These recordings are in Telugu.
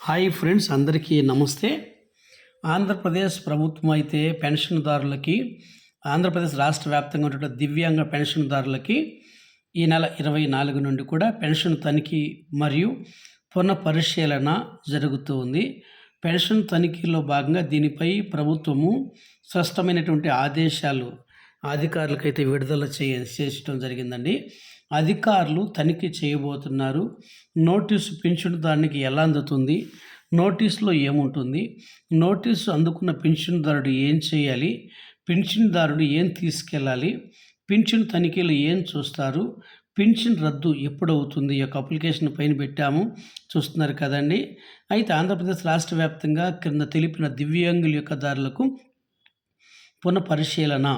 హాయ్ ఫ్రెండ్స్ అందరికీ నమస్తే. ఆంధ్రప్రదేశ్ ప్రభుత్వం అయితే పెన్షన్దారులకి ఆంధ్రప్రదేశ్ రాష్ట్ర వ్యాప్తంగా ఉన్నటువంటి దివ్యాంగ పెన్షన్దారులకి ఈ నెల ఇరవై నాలుగు నుండి కూడా పెన్షన్ తనిఖీ మరియు పునఃపరిశీలన జరుగుతూ ఉంది. పెన్షన్ తనిఖీలో భాగంగా దీనిపై ప్రభుత్వము స్పష్టమైనటువంటి ఆదేశాలు అధికారులకైతే విడుదల చేయ చేసడం జరిగిందండి. అధికారులు తనిఖీ చేయబోతున్నారు. నోటీసు పింఛనుదారునికి ఎలా అందుతుంది? నోటీసులో ఏముంటుంది? నోటీసు అందుకున్న పింఛనుదారుడు ఏం చేయాలి? పెన్షన్దారుడు ఏం తీసుకెళ్ళాలి? పింఛను తనిఖీలు ఏం చూస్తారు? పెన్షన్ రద్దు ఎప్పుడు అవుతుంది ఈ యొక్క అప్లికేషన్ పైన పెట్టాము. చూస్తున్నారు కదండి. అయితే ఆంధ్రప్రదేశ్ రాష్ట్ర వ్యాప్తంగా క్రింద తెలిపిన దివ్యాంగుల యొక్క దారులకు పునఃపరిశీలన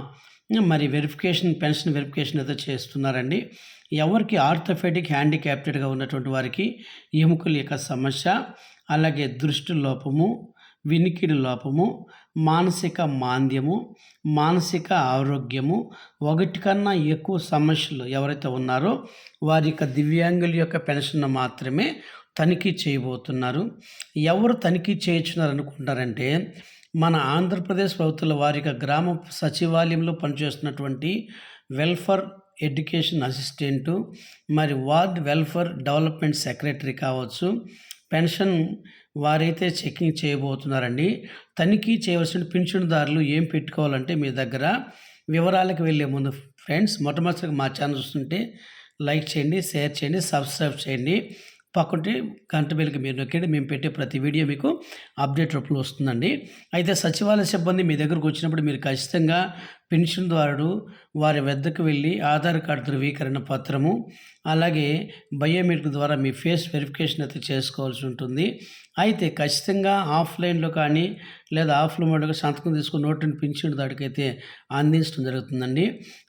మరి వెరిఫికేషన్ పెన్షన్ వెరిఫికేషన్ అయితే చేస్తున్నారండి. ఎవరికి ఆర్థోపెడిక్ హ్యాండిక్యాప్టెడ్గా ఉన్నటువంటి వారికి ఎముకల యొక్క సమస్య అలాగే దృష్టి లోపము వినికిడి లోపము మానసిక మాంద్యము మానసిక ఆరోగ్యము ఒకటి కన్నా ఎక్కువ సమస్యలు ఎవరైతే ఉన్నారో వారి యొక్క దివ్యాంగుల యొక్క పెన్షన్ మాత్రమే తనిఖీ చేయబోతున్నారు. ఎవరు తనిఖీ చేయించున్నారు అనుకుంటారంటే మన ఆంధ్రప్రదేశ్ ప్రభుత్వ వారి యొక్క గ్రామ సచివాలయంలో పనిచేస్తున్నటువంటి వెల్ఫేర్ ఎడ్యుకేషన్ అసిస్టెంటు మరి వార్డ్ వెల్ఫేర్ డెవలప్మెంట్ సెక్రటరీ కావచ్చు పెన్షన్ వారైతే చెకింగ్ చేయబోతున్నారండి. తనిఖీ చేయవలసిన పింఛనుదారులు ఏం పెట్టుకోవాలంటే మీ దగ్గర వివరాలకు వెళ్ళే ముందు ఫ్రెండ్స్ మొట్టమొదటిగా మా ఛానల్ చూస్తుంటే లైక్ చేయండి షేర్ చేయండి సబ్స్క్రైబ్ చేయండి. పక్కటి గంట బెల్కి మీరు నొక్కండి. మేము పెట్టే ప్రతి వీడియో మీకు అప్డేట్ రూపంలో వస్తుందండి. అయితే సచివాలయ సిబ్బంది మీ దగ్గరకు వచ్చినప్పుడు మీరు ఖచ్చితంగా పెన్షన్దారుడు వారి వద్దకు వెళ్ళి ఆధార్ కార్డు ధృవీకరణ పత్రము అలాగే బయోమెట్రిక్ ద్వారా మీ ఫేస్ వెరిఫికేషన్ అయితే చేసుకోవాల్సి ఉంటుంది. అయితే ఖచ్చితంగా ఆఫ్లైన్లో కానీ లేదా ఆఫ్లో మోడ్లో సంతకం తీసుకుని నోటిని పింఛన్ దాడికైతే అందించడం జరుగుతుందండి.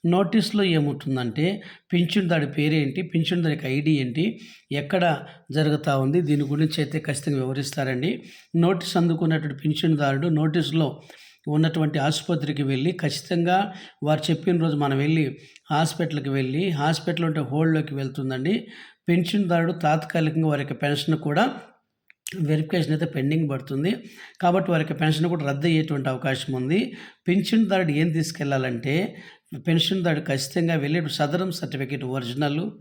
నోటీస్లో ఏముంటుందంటే పింఛన్ దాడి పేరేంటి? పింఛన్ దాడికి ఐడి ఏంటి? ఎక్కడ జరుగుతూ ఉంది? దీని గురించి అయితే ఖచ్చితంగా వివరిస్తారండి. నోటీస్ అందుకున్నటువంటి పింఛన్దారుడు నోటీసులో ఉన్నటువంటి ఆసుపత్రికి వెళ్ళి ఖచ్చితంగా వారు చెప్పిన రోజు మనం వెళ్ళి హాస్పిటల్కి వెళ్ళి హాస్పిటల్ ఉంటే హోల్డ్లోకి వెళ్తుందండి. పెన్షన్దారుడు తాత్కాలికంగా వారి యొక్క పెన్షన్ కూడా వెరిఫికేషన్ అయితే పెండింగ్ పడుతుంది. కాబట్టి వారికి పెన్షన్ కూడా రద్దు అయ్యేటువంటి అవకాశం ఉంది. పెన్షన్దారుడు ఏం తీసుకెళ్ళాలంటే పెన్షన్దారుడు ఖచ్చితంగా వెళ్ళి Sadaram certificate original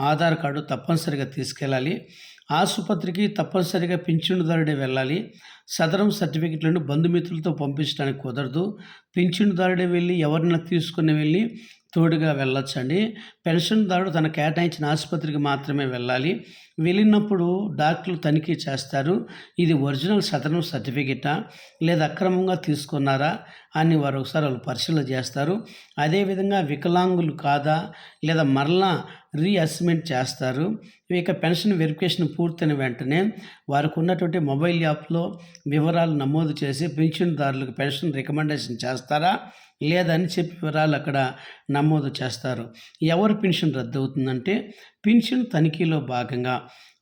Aadhaar card తప్పనిసరిగా తీసుకెళ్ళాలి. ఆసుపత్రికి తప్పనిసరిగా పింఛనుదారుడే వెళ్ళాలి. సదరం సర్టిఫికెట్లను బంధుమిత్రులతో పంపించడానికి కుదరదు. పింఛనుదారుడే వెళ్ళి ఎవరినైనా తీసుకుని వెళ్ళి తోడుగా వెళ్ళొచ్చండి. పెన్షన్దారుడు తన కేటాయించిన ఆసుపత్రికి మాత్రమే వెళ్ళాలి. వెళ్ళినప్పుడు డాక్టర్లు తనిఖీ చేస్తారు. ఇది ఒరిజినల్ సదనం సర్టిఫికేటా? లేదా అక్రమంగా తీసుకున్నారా? అని వారు ఒకసారి వాళ్ళు పరిశీలన చేస్తారు. అదేవిధంగా వికలాంగులు కాదా? లేదా మరలా రీఅసెస్మెంట్ చేస్తారు? ఇక పెన్షన్ వెరిఫికేషన్ పూర్తయిన వెంటనే వారికి ఉన్నటువంటి మొబైల్ యాప్లో వివరాలు నమోదు చేసి పెన్షన్దారులకు పెన్షన్ రికమెండేషన్ చేస్తారా? లేదని చెప్పి వివరాలు అక్కడ నమోదు చేస్తారు. ఎవరు పెన్షన్ రద్దవుతుందంటే పెన్షన్ తనిఖీలో భాగంగా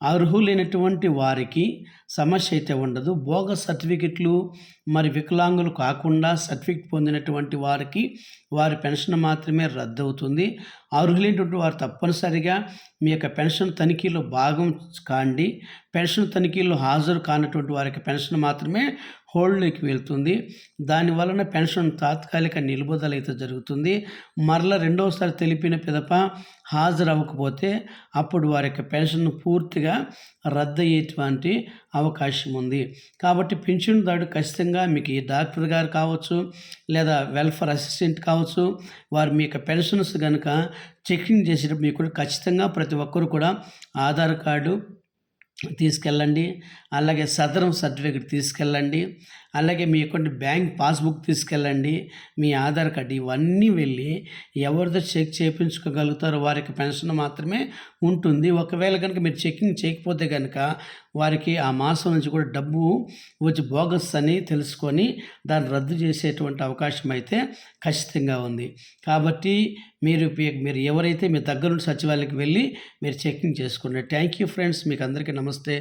అర్హులైనటువంటి వారికి సమస్య అయితే ఉండదు. బోగస్ సర్టిఫికెట్లు మరి వికలాంగులు కాకుండా సర్టిఫికెట్ పొందినటువంటి వారికి వారి పెన్షన్ మాత్రమే రద్దు అవుతుంది అర్హులైనటువంటి వారు తప్పనిసరిగా మీ యొక్క పెన్షన్ తనిఖీలో భాగం కాండి. పెన్షన్ తనిఖీలో హాజరు కానటువంటి వారికి పెన్షన్ మాత్రమే హోల్డ్లోకి వెళ్తుంది. దాని వలన పెన్షన్ తాత్కాలిక నిలుపుదల అయితే జరుగుతుంది. మరల రెండవసారి తెలిపిన పిదప హాజరు అవ్వకపోతే అప్పుడు వారి యొక్క పెన్షన్ పూర్తిగా రద్దు అయ్యేటువంటి అవకాశం ఉంది కాబట్టి పింఛన్దారుడు ఖచ్చితంగా మీకు ఈ డాక్టర్ గారు కావచ్చు లేదా వెల్ఫేర్ అసిస్టెంట్ కావచ్చు వారు మీ యొక్క పెన్షన్స్ కనుక చెకింగ్ చేసేటప్పుడు మీకు ఖచ్చితంగా ప్రతి ఒక్కరు కూడా ఆధార్ కార్డు తీసుకెళ్ళండి. అలాగే సదరం సర్టిఫికేట్ తీసుకెళ్ళండి. అలాగే మీ అకౌంట్ బ్యాంక్ పాస్బుక్ తీసుకెళ్ళండి. మీ ఆధార్ కార్డు ఇవన్నీ వెళ్ళి ఎవరితో చెక్ చేయించుకోగలుగుతారో వారికి పెన్షన్ మాత్రమే ఉంటుంది. ఒకవేళ కనుక మీరు చెకింగ్ చేయకపోతే కనుక వారికి ఆ మాసం నుంచి కూడా డబ్బు వచ్చి బోగస్ అని తెలుసుకొని దాన్ని రద్దు చేసేటువంటి అవకాశం అయితే ఖచ్చితంగా ఉంది. కాబట్టి మీరు మీరు ఎవరైతే మీ దగ్గర నుండి సచివాలయానికి వెళ్ళి మీరు చెకింగ్ చేసుకోండి థ్యాంక్ యూ ఫ్రెండ్స్. మీకు అందరికీ నమస్తే.